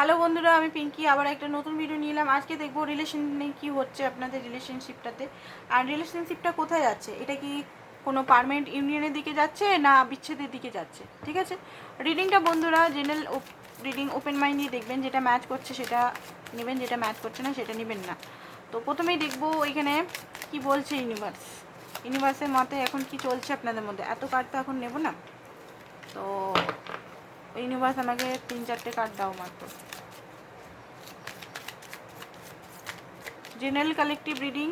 Hello বন্ধুরা, আমি পিঙ্কি, আবার একটা নতুন ভিডিও নিলাম আজকে দেখব রিলেশনে কি হচ্ছে আপনাদের রিলেশনশিপটাতে আর রিলেশনশিপটা কোথায় যাচ্ছে? এটা কি কোনো পারমানেন্ট ইউনিয়নের দিকে যাচ্ছে না বিচ্ছেদের দিকে যাচ্ছে? ঠিক আছে? রিডিংটা বন্ধুরা জেনারেল রিডিং ওপেন মাইন্ড দিয়ে দেখবেন, যেটা ম্যাচ করছে সেটা নেবেন, যেটা ম্যাচ করছে না সেটা নেবেন না। তো প্রথমেই দেখব এখানে কি বলছে ইউনিভার্স ইউনিভার্সের মতে এখন কি চলছে আপনাদের মধ্যে? এত কার্ড তো এখন নেব না। তো ইউনিভার্স আমাকে তিন চারটে কার্ড দাও মাত্র। General collective reading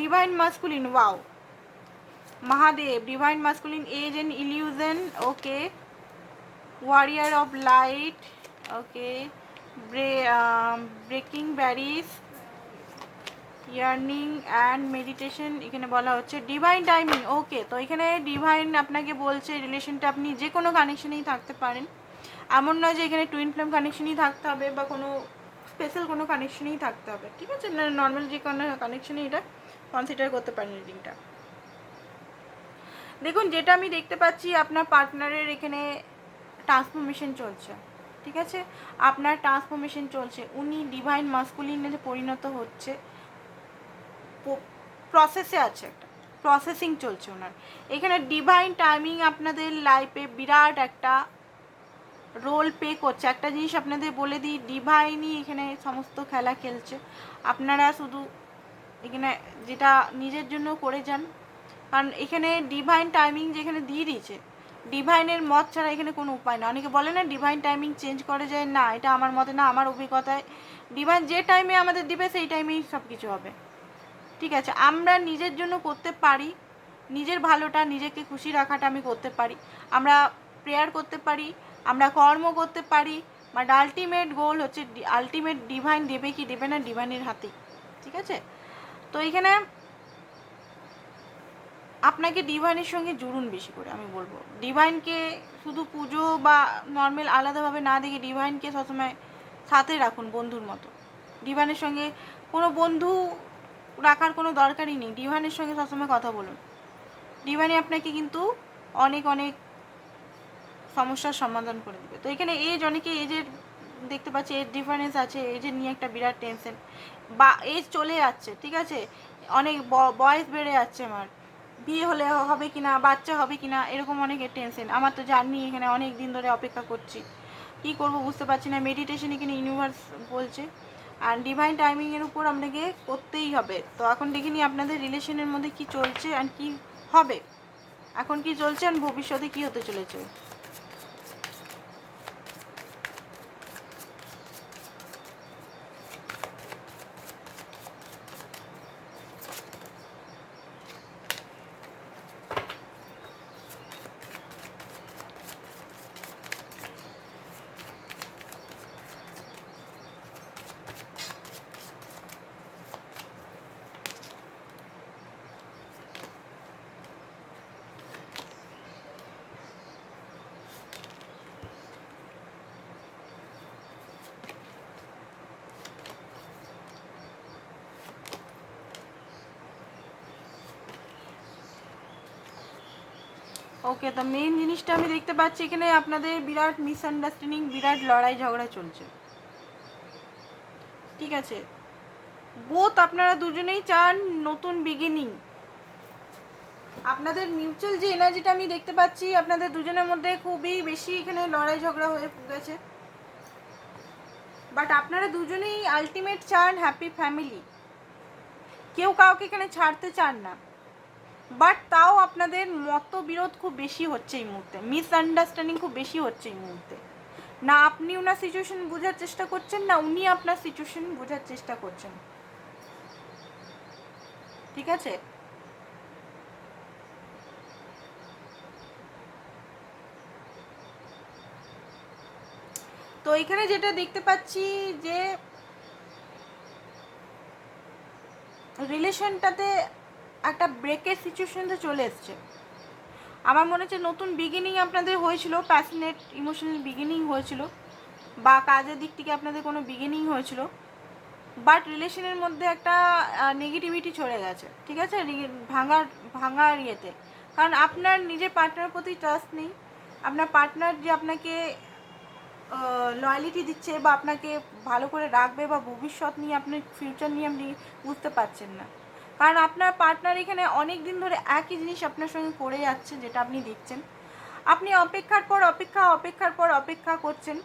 divine masculine wow Mahadev divine masculine age and illusion okay warrior of light okay breaking barriers yearning and meditation এখানে বলা হচ্ছে। ডিভাইন টাইমিং, ওকে, তো এখানে ডিভাইন আপনাকে বলছে রিলেশনটা আপনি যে কোনো কানেকশনেই থাকতে পারেন। এমন নয় যে এখানে টুইন ফ্লেম কানেকশনই থাকতে হবে বা কোনো স্পেশাল কোনো কানেকশনই থাকতে হবে। ঠিক আছে? না নর্মাল যে কোনো কানেকশনই এটা কনসিডার করতে পারেন রিডিংটা। দেখুন, যেটা আমি দেখতে পাচ্ছি, আপনার পার্টনারের এখানে ট্রান্সফরমেশন চলছে। ঠিক আছে? আপনার ট্রান্সফরমেশন চলছে। উনি ডিভাইন মাস্কুলিনে পরিণত হচ্ছে প্রসেসে আছে একটা প্রসেসিং চলছে ওনার। এখানে ডিভাইন টাইমিং আপনাদের লাইফে বিরাট একটা রোল প্লে করছে। একটা জিনিস আপনাদের বলে দিই ডিভাইনই এখানে সমস্ত খেলা খেলছে। আপনারা শুধু এখানে যেটা নিজের জন্য করে যান। কারণ এখানে ডিভাইন টাইমিং যেখানে দিয়ে দিয়েছে ডিভাইনের মত ছাড়া এখানে কোনো উপায় না। অনেকে বলে না ডিভাইন টাইমিং চেঞ্জ করে যায়। না, এটা আমার মতে না, আমার অভিজ্ঞতায় ডিভাইন যে টাইমে আমাদের দিবে, সেই টাইমেই সব কিছু হবে। ঠিক আছে, আমরা নিজের জন্য করতে পারি, নিজের ভালোটা নিজেকে খুশি রাখাটা আমি করতে পারি, আমরা প্রেয়ার করতে পারি, আমরা কর্ম করতে পারি বাট আলটিমেট গোল হচ্ছে আলটিমেট ডিভাইন দেবে কি দেবে না ডিভাইনের হাতে ঠিক আছে? তো এখানে আপনাকে ডিভাইনের সঙ্গে জুড়ুন বেশি করে, আমি বলব। ডিভাইনকে শুধু পুজো বা নর্মাল আলাদাভাবে না দেখে ডিভাইনকে সবসময় সাথে রাখুন বন্ধুর মতো। ডিভাইনের সঙ্গে কোনো বন্ধু রাখার কোনো দরকারই নেই। ডিভাইনের সঙ্গে সবসময় কথা বলুন। ডিভাইনে আপনাকে কিন্তু অনেক অনেক সমস্যার সমাধান করে দেবে। তো এখানে এজ অনেকে এজের দেখতে পাচ্ছি এজ ডিফারেন্স আছে এজের নিয়ে একটা বিরাট টেনশন। বা এজ চলে যাচ্ছে, ঠিক আছে? অনেক বয়স বেড়ে যাচ্ছে আমার। বিয়ে হলে হবে কি না বাচ্চা হবে কি না এরকম অনেকের টেনশন। আমার তো জার্নি এখানে অনেক দিন ধরে অপেক্ষা করছি। কি করব বুঝতে পারছি না। মেডিটেশন এখানে ইউনিভার্স বলছে। আর ডিভাইন টাইমিংয়ের উপর আপনাকে করতেই হবে। তো এখন দেখে নিই আপনাদের রিলেশনের মধ্যে কি চলছে অ্যান্ড কি হবে। এখন কি চলছে অ্যান্ড ভবিষ্যতে কি হতে চলেছে। ওকে তো মেন জিনিসটা আমি দেখতে পাচ্ছি এখানে আপনাদের বিরাট মিসআন্ডারস্ট্যান্ডিং বিরাট লড়াই ঝগড়া চলছে। ঠিক আছে? বোথ আপনারা দুজনেই চান নতুন বিগিনিং আপনাদের মিউচুয়াল যে এনার্জিটা আমি দেখতে পাচ্ছি, আপনাদের দুজনের মধ্যে খুবই বেশি এখানে লড়াই ঝগড়া হয়ে গেছে। বাট আপনারা দুজনেই আলটিমেট চান হ্যাপি ফ্যামিলি কেউ কাউকে এখানে ছাড়তে চান না। বাট তাও আপনাদের মতবিরোধ খুব বেশি হচ্ছে এই মুহূর্তে। মিসআন্ডারস্ট্যান্ডিং খুব বেশি হচ্ছে এই মুহূর্তে। না আপনি ওনার সিচুয়েশন বোঝার চেষ্টা করছেন, না উনি আপনার সিচুয়েশন বোঝার চেষ্টা করছেন। ঠিক আছে? তো এখানে যেটা দেখতে পাচ্ছি যে রিলেশনটাতে একটা ব্রেকের সিচুয়েশনতে চলে এসছে। আমার মনে হচ্ছে নতুন বিগিনিং আপনাদের হয়েছিল প্যাশনেট ইমোশনাল বিগিনিং হয়েছিল, বা কাজের দিক থেকে আপনাদের কোনো বিগিনিং হয়েছিল বাট রিলেশনের মধ্যে একটা নেগেটিভিটি চলে গেছে, ঠিক আছে? ভাঙার ভাঙার ইয়েতে। কারণ আপনার নিজের পার্টনার প্রতি ট্রাস্ট নেই, আপনার পার্টনার যে আপনাকে লয়ালিটি দিচ্ছে বা আপনাকে ভালো করে রাখবে বা ভবিষ্যৎ নিয়ে, আপনার ফিউচার নিয়ে আপনি বুঝতে পারছেন না। কারণ আপনার পার্টনার এখানে অনেক দিন ধরে একই জিনিস আপনার সঙ্গে করে যাচ্ছে, যেটা আপনি দেখছেন। আপনি অপেক্ষার পর অপেক্ষা, অপেক্ষার পর অপেক্ষা করছেন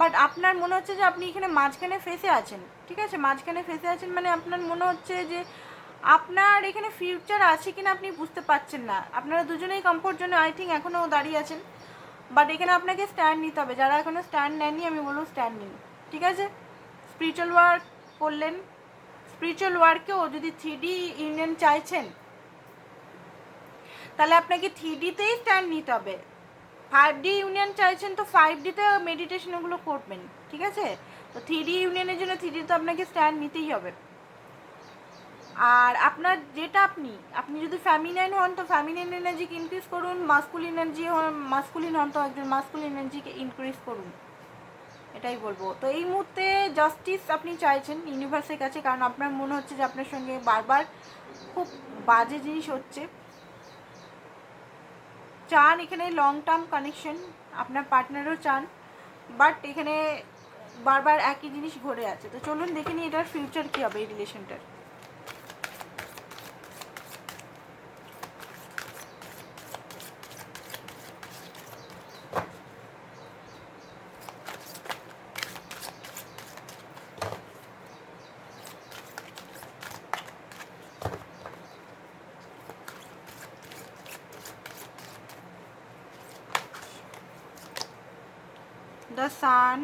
বাট আপনার মনে হচ্ছে যে আপনি এখানে মাঝখানে ফেসে আছেন, ঠিক আছে? মাঝখানে ফেসে আছেন মানে আপনার মনে হচ্ছে যে আপনার এখানে ফিউচার আছে কিনা আপনি বুঝতে পারছেন না। আপনারা দুজনেই কমফোর্ট জন্য আই থিঙ্ক এখনও দাঁড়িয়ে আছেন বাট এখানে আপনাকে স্ট্যান্ড নিতে হবে। যারা এখনও স্ট্যান্ড নেননি, আমি বলব স্ট্যান্ড নিন, ঠিক আছে? স্পিরিচুয়াল ওয়ার্ক করলেন স্পিরিচুয়াল ওয়ার্কেও যদি থ্রি ডি ইউনিয়ন চাইছেন, তাহলে আপনাকে থ্রি ডিতেই স্ট্যান্ড নিতে হবে। ফাইভ ডি ইউনিয়ন চাইছেন তো ফাইভ ডিতে মেডিটেশন ওগুলো করবেন, ঠিক আছে? তো থ্রি ডি ইউনিয়নের জন্য থ্রি ডিতে আপনাকে স্ট্যান্ড নিতেই হবে। আর আপনার যেটা আপনি আপনি যদি ফ্যামিনাইন হন, তো ফ্যামিনাইন এনার্জিকে ইনক্রিজ করুন মাস্কুলিন এনার্জি হন মাস্কুলিন হন তো একজন মাস্কুলিন এনার্জিকে ইনক্রিজ করুন। এটাই বলব। তো এই মুহূর্তে জাস্টিস আপনি চাইছেন ইউনিভার্সের কাছে, কারণ আপনার মনে হচ্ছে যে আপনার সঙ্গে বারবার খুব বাজে জিনিস হচ্ছে। চান এখানে লং টার্ম কানেকশন আপনার পার্টনারও চান বাট এখানে বারবার একই জিনিস ঘুরে আছে। তো চলুন দেখে নিই এটার ফিউচার কী হবে এই রিলেশনটার the sun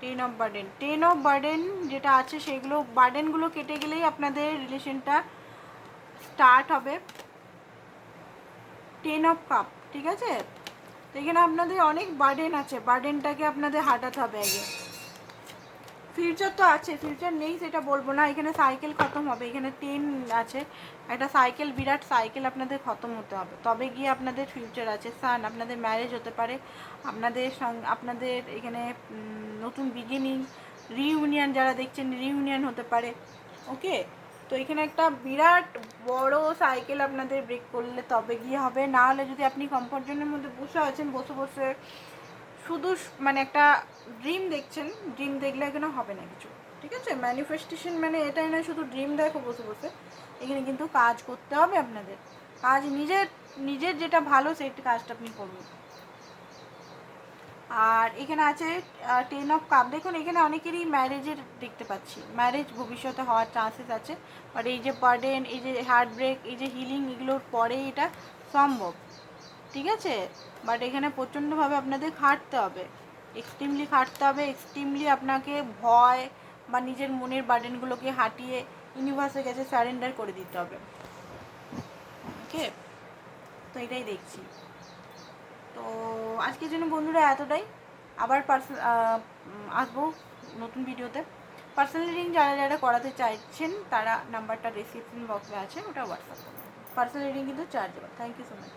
ten of burden ten of burden যেটা আছে সেগুলো বার্ডেনগুলো কেটে গেলেই আপনাদের রিলেশনটা স্টার্ট হবে। টেন অফ কাপ ঠিক আছে? এখানে আপনাদের অনেক বার্ডেন আছে। বার্ডেনটাকে আপনাদের হাঁটাতে হবে আগে। ফিউচার তো আছে ফিউচার নেই সেটা বলব না। এখানে সাইকেল খতম হবে, এখানে টেন আছে। একটা সাইকেল বিরাট সাইকেল আপনাদের খতম হতে হবে। তবে গিয়ে আপনাদের ফিউচার আছে। সান আপনাদের ম্যারেজ হতে পারে। আপনাদের আপনাদের এখানে নতুন বিগিনিং রিইউনিয়ন যারা দেখছেন রিউনিয়ন হতে পারে। ওকে তো এখানে একটা বিরাট বড় সাইকেল আপনাদের ব্রেক করলে তবে গিয়ে হবে। না হলে যদি আপনি কমফর্ট জোনের মধ্যে বসে আছেন, বসে বসে শুধু মানে একটা ড্রিম দেখছেন ড্রিম দেখলে এখানে হবে না কিছু, ঠিক আছে? ম্যানিফেস্টেশন মানে এটাই না শুধু ড্রিম দেখো বসে বসে। এখানে কিন্তু কাজ করতে হবে আপনাদের। কাজ নিজের নিজের যেটা ভালো সেই কাজটা আপনি করবেন আর এখানে আছে টেন অফ কাপ দেখুন, এখানে অনেকেরই ম্যারেজের দেখতে পাচ্ছি। ম্যারেজ ভবিষ্যতে হওয়ার চান্সেস আছে। বাট এই যে বার্ডেন এই যে হার্ট ব্রেক এই যে হিলিং এগুলোর পরে এটা সম্ভব। ঠিক আছে? বাট এখানে প্রচণ্ডভাবে আপনাদের খাটতে হবে। এক্সট্রিমলি খাটতে হবে এক্সট্রিমলি আপনাকে ভয় বা নিজের মনের বার্ডেনগুলোকে হাঁটিয়ে ইউনিভার্সের কাছে স্যারেন্ডার করে দিতে হবে। ওকে তো এটাই দেখছি। তো আজকের জন্য বন্ধুরা এতটাই। আবার পার্সোনাল আসব নতুন ভিডিওতে। পার্সোনাল রিডিং যারা যারা করাতে চাইছেন, তারা নাম্বারটা রিসিপশন বক্সে আছে, ওটা হোয়াটসঅ্যাপ পার্সোনাল রিডিং কিন্তু chargeable thank you so much